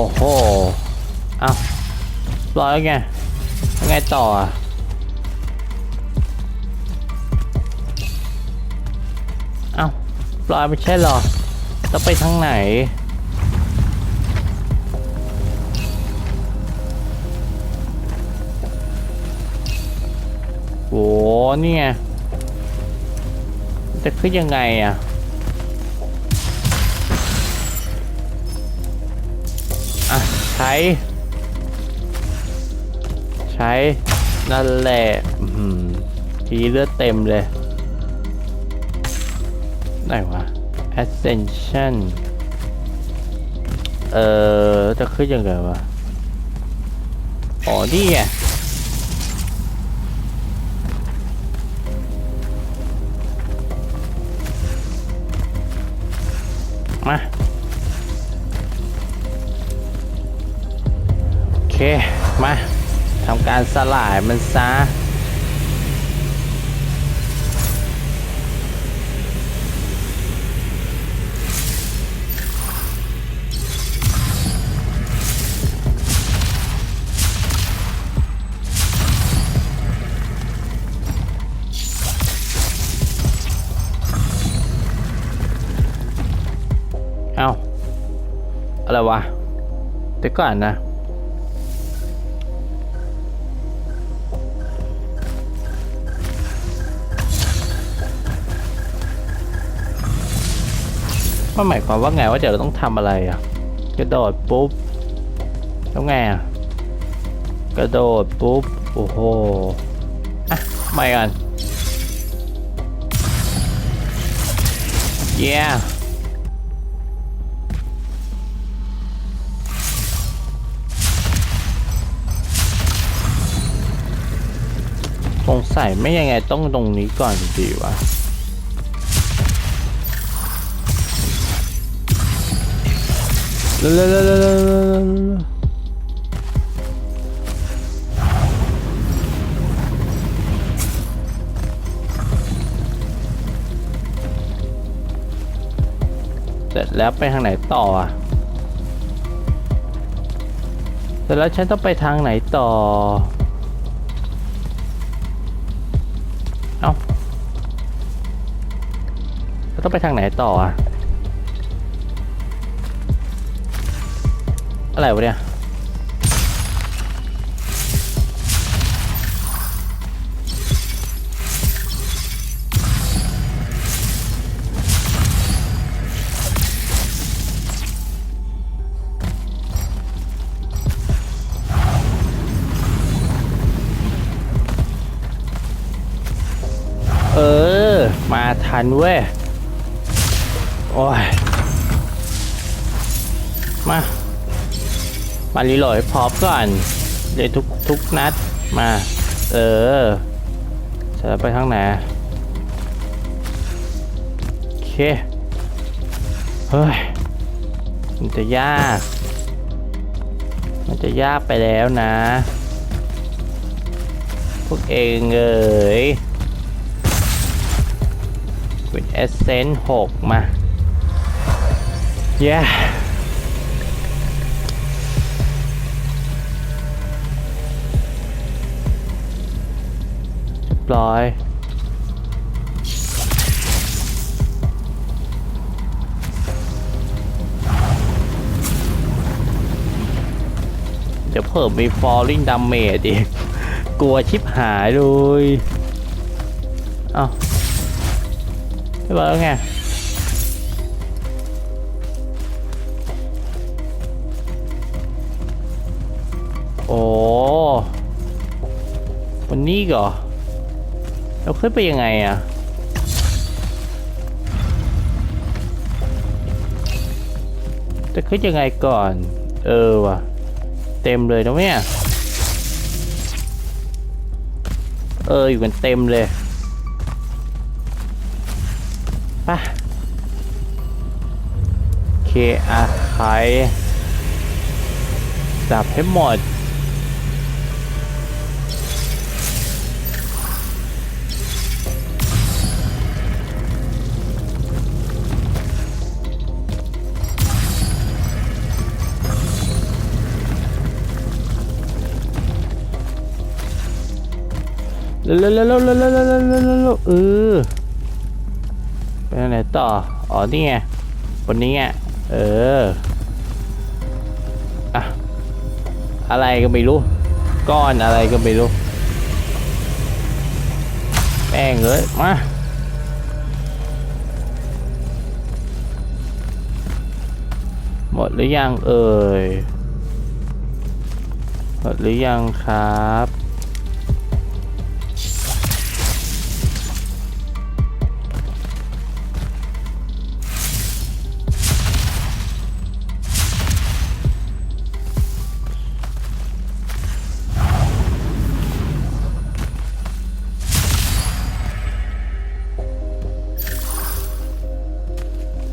อ้โหเอาร้อยแล้วไงไงต่ออะเอาปลอยไม่ใช่หรอต้องไปทางไหน โหนี่ไงจะขึ้นยังไงอะ ใช้ ใช้ นั่นแหละทีเลือดเต็มเลย ไหนวะ ascension เอ่อ จะขึ้นยังไงวะ อ๋อ นี่ไงมา เค มาทำการสลายมันซะเอาอะไรวะเดี๋ยวก่อนนะ มันหมายความว่าไงว่าเดี๋ยวเราต้องทำอะไรอะ กระโดดปุ๊บแล้วไงอะ กระโดดปุ๊บ โอ้โห อะไม่กัน yeah สงสัยไม่ยังไงต้องตรงนี้ก่อนดีวะ เร็วเร็วเร็วเร็วเร็วเสร็จแล้วไปทางไหนต่ออะเสร็จแล้วฉันต้องไปทางไหนต่อ เอ้าแล้วต้องไปทางไหนต่ออะ อะไรวะเนี่ยเออ มาทันเว้ย โอ้ย มา มารีโหลดพร้อมก่อนเลยทุกทุกนัดมา เออจะไปทางไหนโอเคเฮ้ยมันจะยาก มันจะยากไปแล้วนะ พวกเองเอ๋ยเป็นเอเซนต์หกมาเร้อย เดี๋ยวเพิ่มมี falling damage อีก กลัวชิบหายเลยเอ้าเรียบร้อยแล้วไงโอ้วันนี้เหรอ เราขึ้นไปยังไงอะจะขึ้นยังไงก่อน เออว่ะ เต็มเลยนะเนี่ย เออ อยู่กันเต็มเลยป่ะเคอาไขจับให้หมด เร็วเร็วเร็วเร็วเร็วเร็วเร็วเออไปไหนต่อ อ๋อ นี่ไงบนนี้ไงเอออะอะไรก็ไม่รู้ ก้อนอะไรก็ไม่รู้แป้งเลยมาหมดหรือยังเอ่ยหมดหรือยังครับ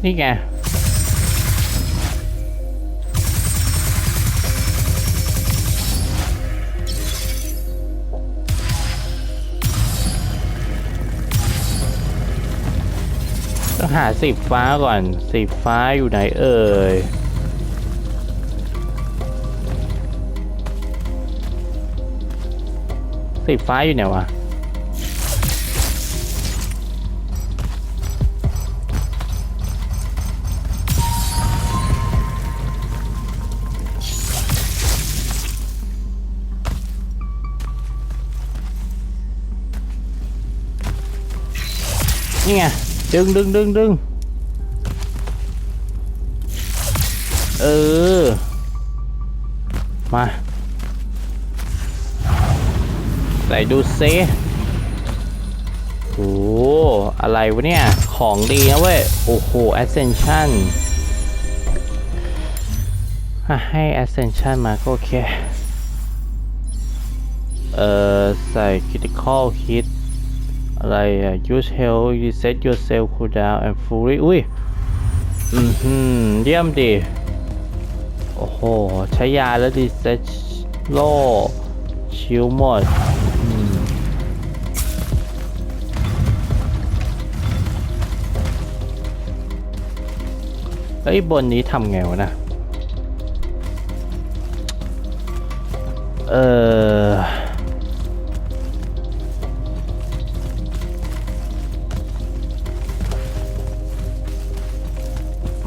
นี่ไงต้องหาสีฟ้าก่อนสีฟ้าอยู่ไหนเอ่ยสีฟ้าอยู่ไหนวะ นี่ไงดึงดึงดึงดึงเออ มา ไหนดูซิโอ้อะไรวะเนี่ย ของดีนะเว้ย โอ้โห Ascension อะให้ Ascension มาก็โอเค เออใส่ Critical Hit อะไรอะ use health reset yourself cooldown and fury อุ้ย อืมหืมเยี่ยมดี โอ้โห ใช้ยาแล้ว reset โล่ชิลหมดเอ้ยบนนี้ทำไงวะนะ เออ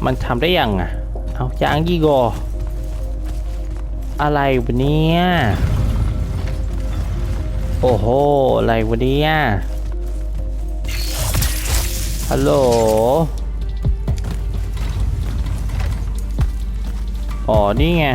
มันทำได้ยังอะ เอาจางยี่โกอ อะไรวะเนี่ย โอ้โห อะไรวะเนี่ย ฮัลโหล อ๋อ นี่ไง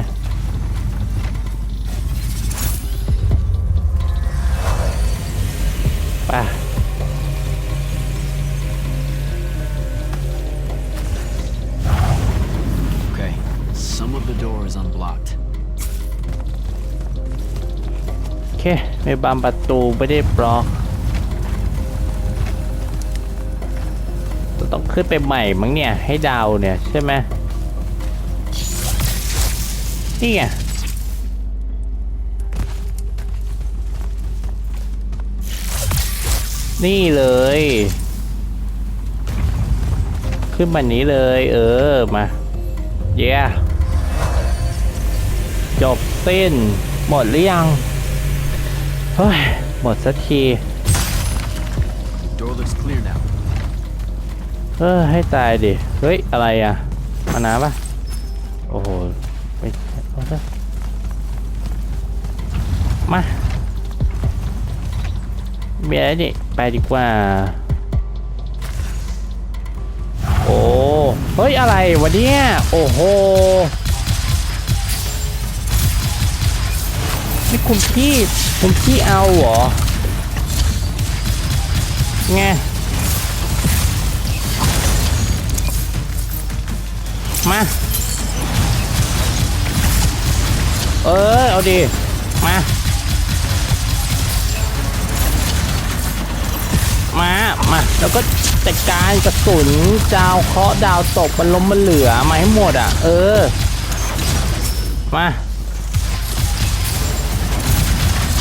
เคม่บานประตูไม่ได้บล็อกต้องขึ้นไปใหม่มั้งเนี่ย ให้ดาวเนี่ย ใช่ไหมนี่ไงนี่เลย ขึ้นมานี้เลย เออ มา เย้จบสิ้น หมดหรือยัง เฮ้ย หมดสักที Door looks clear now. เออให้ตายดิ เฮ้ย อะไรอะ มาน้ำปะโอ้โห ไม่เอาซะมามีอะไรนี่ไปดีกว่า โอ้ เฮ้ย อะไรวะเนี่ย โอ้โห นี่คุณพี่ คุณพี่เอาเหรอ ไง มา เออ เอาดิมา มา มา แล้วก็จัดการกระสุนดาวเคราะห์ดาวตกมันล้มมันเหลือมาให้หมดอะ เออ มา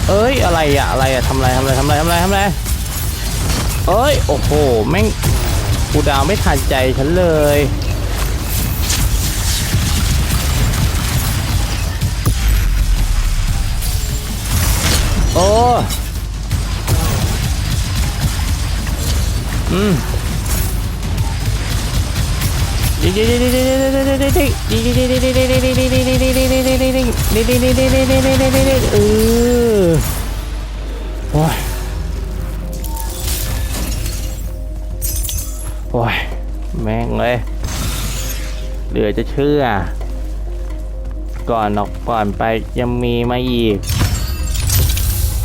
เอ้ยอะไรอะอะไรอะทำไรทำไรทำไรทำไรทำไรเอ้ยโอ้โหแม่งกูดาวไม่ทันใจฉันเลยโอ้อืม เออโอ้ยโอ้ยแม่งเลยเหลือจะเชื่อ ก่อนออกก่อนไปยังมีมาอีก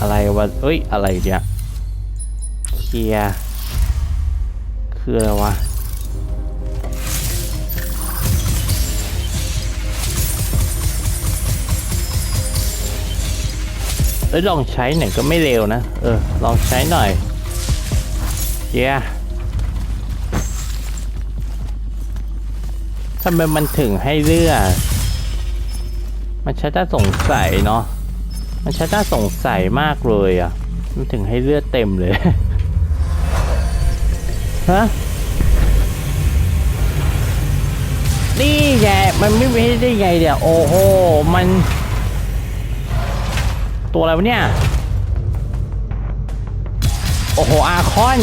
อะไรวะเอ้ย อะไรเนี่ยเคลียคืออะไรวะ เอ้ยลองใช้หน่อยก็ไม่เร็วนะ เออ ลองใช้หน่อยเย้ทำไมมันถึงให้เลือกมันชัดน่าสงสัยเนาะ มันชัดน่าสงสัยมากเลยอะ มันถึงให้เลือดเต็มเลย ฮะ นี่ไง มันไม่ไม่ได้ไงเดี๋ยวโอ้โห มัน ตัวอะไรวะเนี่ย โอ้โห อาคอน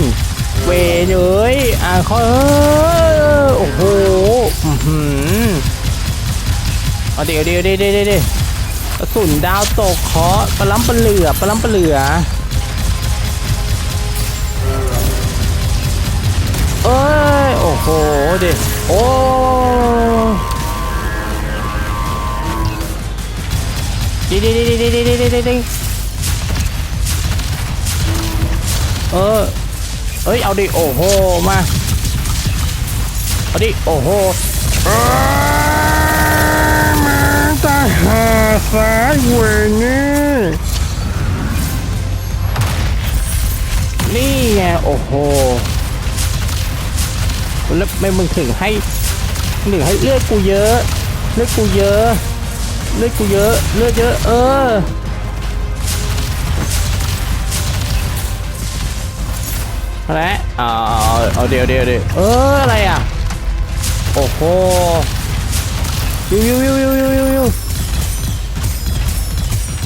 เวเลยอาคอนโอ้โหอือเอาเดี๋ยวเดี๋ยวเดี๋ยวเดี๋ยวเดี๋ยวกระสุนดาวตกเคาะปลาล้ำปลาเหลือปลาล้ำปลาเหลือเอ้ย โอ้โหเดี๋ยวโอ้ ดิดิดิดิดิดิดิดิดิเออเอ้ยเอาดิโอ้โหมาเอาดิโอ้โหมาตาหาสายเวนี่นี่ไงโอ้โหแล้วไม่มึงถึงให้ถึงให้เลือดกูเยอะเลือดกูเยอะ เลือดกูเยอะ เลือดเยอะ เออและเอาเอาเอาเดี๋ยวเดี๋ยวเดี๋ยวเออ อะไรอะ โอ้โหจิวจิวจิวจิวจิวจิวจิว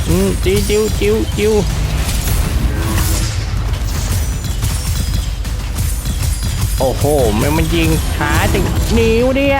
อืมจิวจิวจิวจิวโอ้โห มันมันยิงช้าจังนิ้วเนี่ย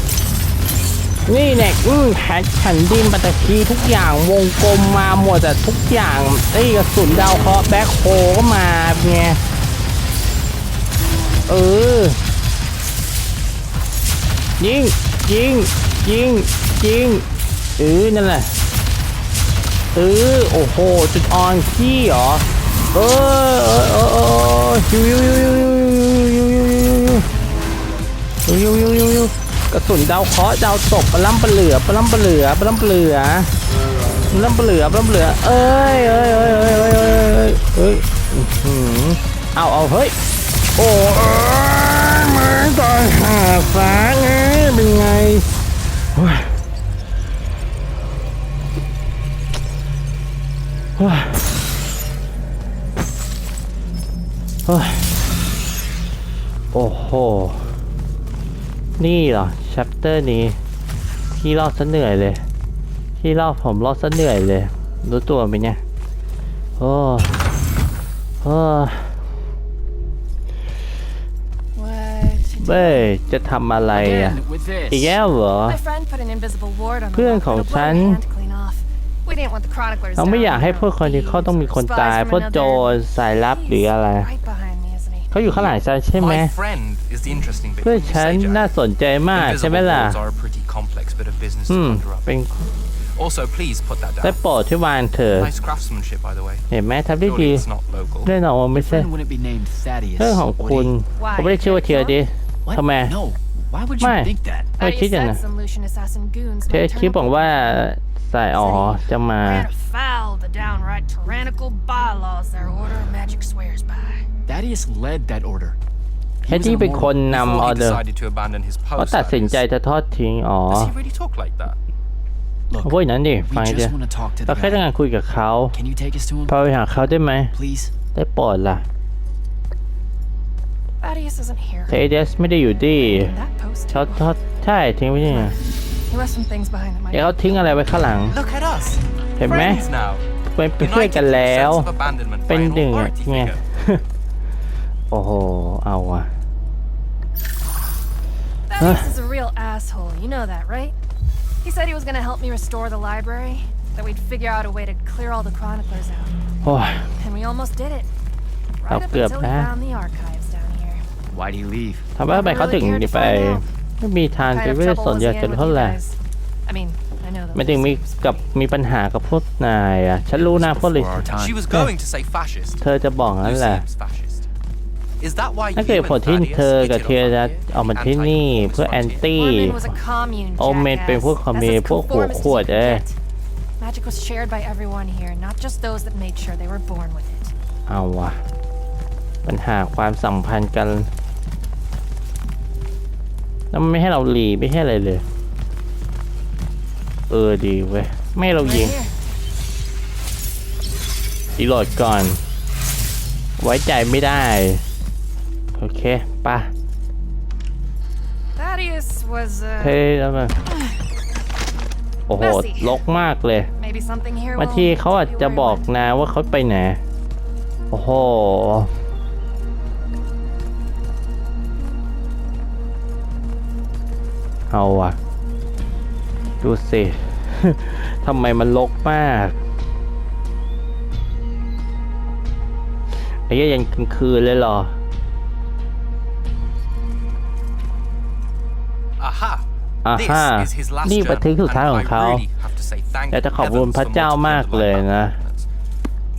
นี่แหละอืมแผนแผ่นดินปัตตพีทุกอย่างวงกลมมาหมดแต่ทุกอย่างไอ้กระสุนดาวเคราะห์แบ็คโฮก็มาไงเออ ยิง ยิง ยิง ยิงเออนั่นแหละเออโอ้โห จุดอ่อนขี้เหรอ เออเออเออเออฮิวฮิวฮิวฮิวฮิวฮิวฮิวฮิวฮิวฮิวฮิวฮิวฮิว กระสุนดาวเคราะห์ดาวตกปลาล้ำปลาเหลือปลาล้ำปลาเหลือปลาล้ำปลาเหลือปลาล้ำปลาเหลือปลาล้ำปลาเหลือ เอ้ยเอ้ยเอ้ยเอ้ยเอ้ยเอ้ยเอ้ยอื้อหือเอาเอาเฮ้ยโอ้เอ้ยไม้ตายหาสาไงเป็นไงโอ้ยโอ้ยโอ้ยโอ้โห นี่เหรอชัปเตอร์นี้ ที่รอดซะเหนื่อยเลย ที่รอดผมรอดซะเหนื่อยเลย รู้ตัวไหมเนี่ยโอ้โอ้ What? เบ้ยจะทำอะไรอะ Again with this. อีกแล้วเหรอ My friend put an invisible ward on the เพื่อน wall ของ for the ฉัน blood hand to clean off. We didn't want the chroniclers เราไม่ down อยากให้ there, พวกคนที่เขาต้องมีคนตาย spies from พวกโจร another- สายลับหรืออะไร เขาอยู่ข้างหลังฉันใช่ไหม My friend is the interesting bit. เพื่อน when you ฉัน say, Jack. น่าสนใจมาก ใช่ไหม Invisible ล่ะ walls are a pretty complex bit of business อื to ม conjure up. เป็น Also, please put that ได้ down. โปรดที่วางเถอะ Nice craftsmanship, by the way. เห็นไหมทำได้ดี Surely it's not local. แน่นอนว่าไม่ใช่ Friend wouldn't be named Thaddeus. เรื่องของ would คุณ he? Why, เขาไม่ได้ชื่อว่าเทียดิ What? ทำไม No. Why would you Why? think that? เออ Thought คิด you อย่าง said นั้น some Lucian assassin goons เธอ might คิด turn บอก up ว่า สายอ๋อจะมา Ran afoul of the downright tyrannical bylaws their order of magic swears by. Thaddeus led that order. He แค่ was ที่ an เป็นคน immortal. นำอ Before อ he เดอร์ decided to abandon his เขา post, ตัด that สินใจ is. จะทอดทิ้งอ๋อ Does he really talk like that? Look, พวกนั้นดิ we ฟัง just ดิ want to talk to เรา the แค่ต้อง guy. การคุยกับเขา Can you take us to him, พาไปหาเขาได้ไหม please? ได้โปรดล่ะ Thaddeus isn't here. เทเดสไม่ได้อยู่ดี That post. เขาทอดใช่ทิ้งไว้นี่ He left some things behind that might เดี๋ยวเขาทิ้งอะไรไว้ข้างหลัง Look at us. เห็นไหม Friends now. เป็นเป็นเพื่อน United กัน through แล้ว sense of abandonment เป็น by an หนึ่งอ่ะ authority ไง figure. โอ้โห เอาอ่ะ Thaddeus is a real asshole. You know that, right? He said he was gonna help me restore the library. That we'd figure out a way to clear all the chroniclers out. โอ้ย And we almost did it. Tao Right up cướp until we ha. found the archives down here. Why'd he leave? ทำไมทำไมเขาถึงไป ไม่มีทาง Kind จะ of ไม่ได้ trouble สน was ใจ he กัน in with เท่า you ไหร่ guys. I mean, I know the ไม่ถึงมี listeners, กับมีปัญหากับพวกนายอะ ฉันรู้นะพวกลิ Before our time. She was going to say fascist. เธอจะบอกงั้นแหละ Lucium's fascist. Is that why นั่น you คือ and ผลที่ Thaddeus เธอกับ hit เที it ย off จะ on here? ออกมาที่นี่เพื่อแอนตี้ Orman was a commune, โอเมนเป็นพวก jackass. คอมมิว That's as พวกหัว conformist as ขวด you เอ้ย could get. Magic was shared by everyone here, not just those that made sure they were born with it. เอาว่ะปัญหาความสัมพันธ์กัน แล้วมันไม่ให้เราหลีไม่ให้อะไรเลย เออดีเว้ย ไม่ให้เรายิง Right here. รีโหลดก่อน ไว้ใจไม่ได้ โอเคไป่ะ Thaddeus was, เฮ้ uh, ยแล้วมันโอ้โห Messy ลกมากเลย maybe something here บาง will ทีเขาอาจ help you จะ where บอก you went. นะว่าเขาไปไหน โอ้โห เอาอะดูสิทำไมมันลกมากไอ้เหี้ยยันกลางคืนเลยเหรอ Aha. This Aha. is his last นี่บันทึก journal, สุดท้าย and ของ I เขา really have to say thank อยากจะขอบคุณ heavens พระ for เจ้ามากเลยนะ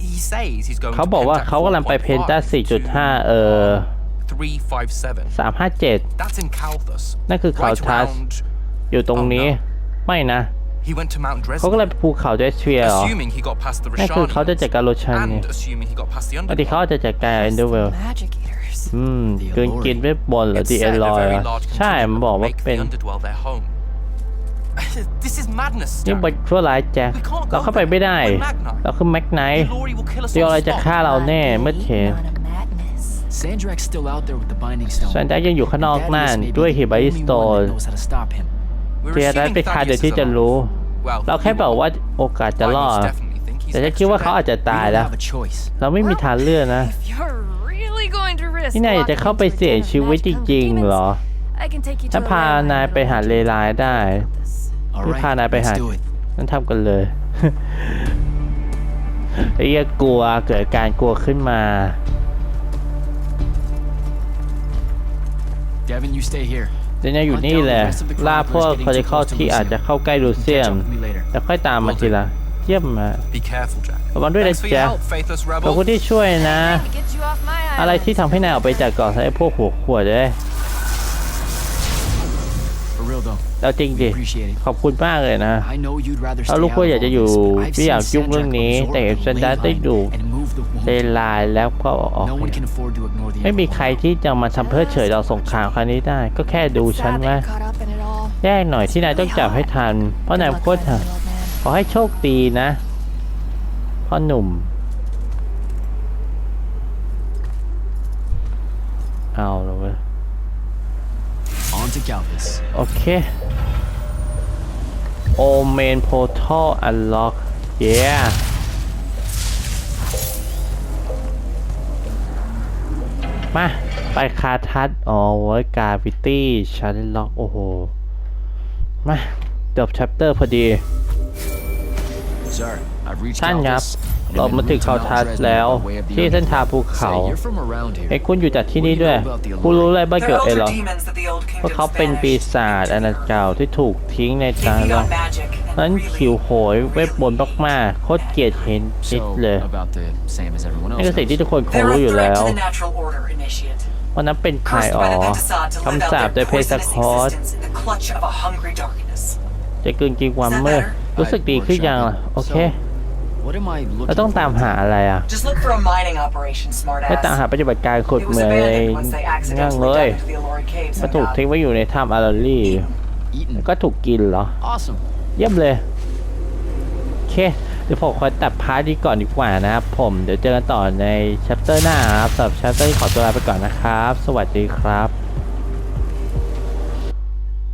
He says he's going เขาบอกว่า to เขากำลังไปเพนตา4.5 เออ 357 357 That's in Calthus นั่นคือเขา right ทัส around อยู่ตรงนี้ ไม่นะ he went to Mount เขาก็เลย Dresden ไปภูเขาเดสเฟียร์เหรอ assuming he got past the นั่นคือ Rashani เขาจะจัดการโรชันนี่ and assuming he got past the บางทีเขาอาจ Underworld จะจัดการเอนเดอร์เวล Magic eaters. อืม The กิน Allure กินเวทบนเหรอ It ดีเอ said ล a อย very large ใช่ มัน contingent บอก would ว่า make เป็น the Underworld their home This is madness นี่ Jack. บทชั่วร้ายแจ็ค We can't go เราเข้าไปไม่ได้ there. We're Magnite. เราคือแม็กไน The ท์ Allure will kill us เดี๋ยว on อะไรจะ spot. ฆ่าเราแน่เมื่อเชน None of madness. Sandrak's still out there with the Binding Stone. แซนด้ายังอยู่ข้างนอก And นั่น Thaddeus may be ด้วย the ฮิบาริ only สโต one น that knows how to stop him. We're เทียร์นั้น assuming เป็นทางเดียว Thaddeus ที่ is จะ alive. รู้ Well, เราแค่ he บอก will. ว่าโอกาสจะรอ I ด most definitely think he's แต่ฉัน next คิด to ว่าเขา death. อาจจะ We ตาย don't แล้ว have a choice. เราไม่มีทางเลือกนะ If you're really going to risk นี่นายอยากจะ walking เข้าไป into a เสี่ยง den of ชีวิต magic จริง demons, ๆเหรอ I can take you ฉัน to a พา ley นาย line ไปหา that'll เล teach you ไลน์ได้ about this. All พี่พานาย right, ไปหา let's do it. นั่นทำกันเลย ไอ้เหี้ยกลัวเกิดการกลัวขึ้นมา Devin, you stay here. เดี๋ยวเนี่ยอยู่นี่แหละ ล่าพวกคอริคอลที่อาจจะเข้าใกล้ลูเซีย Catch ม up with me later. แล้วค่อยตามมาทีละ เยี่ยมมา Be careful, Jack. ระวังด้วยนะ Thanks for your จ๊ะ help, faithless ขอบคุณ rebel. ที่ช่วยนะ To get you off my อะไร island. ที่ทำให้นายออกไปจากเกาะไอ้พวกหัวขวดเลย For real though, แล้วจริงดิ appreciate it. ขอบคุณมากเลยนะ I know you'd rather เรา stay รู้ out ว่า of อยากจะอยู่ all this, but I've ไม่อยาก seen ยุ่งเรื่อง Sandrak นี้ absorb แต่เห็น the ฉันได้ ley ได้ line ดู and move the เล wall. ไลน์แล้วก็ออก No one can afford to ignore the ไม่มีใคร Everlock. ที่จะมาทำเพื่อเฉยเราสงครามครั้งนี้ได้ ก็แค่ดูฉัน Sad that ว่า you're caught up in it all. แย่หน่อยที่นายต้องจับให้ทัน เพราะ Good นาย luck โคตร finding the old man. ขอให้โชคดีนะพ่อหนุ่ม เอาแล้วเว้ย On to Galvez. โอเคโอเมนโพร์ทัลอันล็อกเย้มา ไปคาทัศน์อ๋อไว้กาวิตี้ชันล็อก โอ้โห มาจบ chapter พอดี Sir, I've reached ท่านครับ Galvez. and เรา I'm มา en ถึง route to เขา Mount ทัส Dresden แล้ว by way of the ที่เส้นทางภู Underworld. เขา Say, you're from around here. เอ้คุณอยู่จากที่นี่ด้วย คุณรู้อะไรบ้างเกี่ยวกับเอหรอว่าเขาเป็นปีศาจอาณาเก่าที่ถูกทิ้งในจานเรานั้นขิวโหยเว็บบนมากๆโคตรเกลียดเห็นนิด So, เลย about the same as everyone นี่ else คือสิ่งที่ knows. ทุกคนคง They're รู้ a อยู่ threat แล้ว to the natural order, Initiate. วันนั้นเป็นใคร Cursed อ๋อ by the Pentasod to live คำ out สาป their โดยเพศ poisonous คอร์ส existence in the clutch of a hungry darkness. จะกลืนกินความมืดรู้สึกดีขึ้นยังล่ะโอเค What am I เรา looking ต้อง for? ตามหาอะไรอะ Just look for a mining operation, ให้ตาม smartass. หาปฏิบัติการขุด It เห was มืองใน abandoned once they งั่งเล accidentally ย dug into the Allori caves มัน and ถูก got ทิ้งไว้อยู่ในถ้ำอาราลี่ Eaton. ก็ถูกกินเหรอ Awesome. เยี่ยมเลยเค เดี๋ยวผมขอตัดพาร์ทนี้ก่อนดีกว่านะครับผม เดี๋ยวเจอกันต่อในชัปเตอร์หน้าครับสำหรับชัปเตอร์นี้ขอตัวลาไปก่อนนะครับ สวัสดีครับ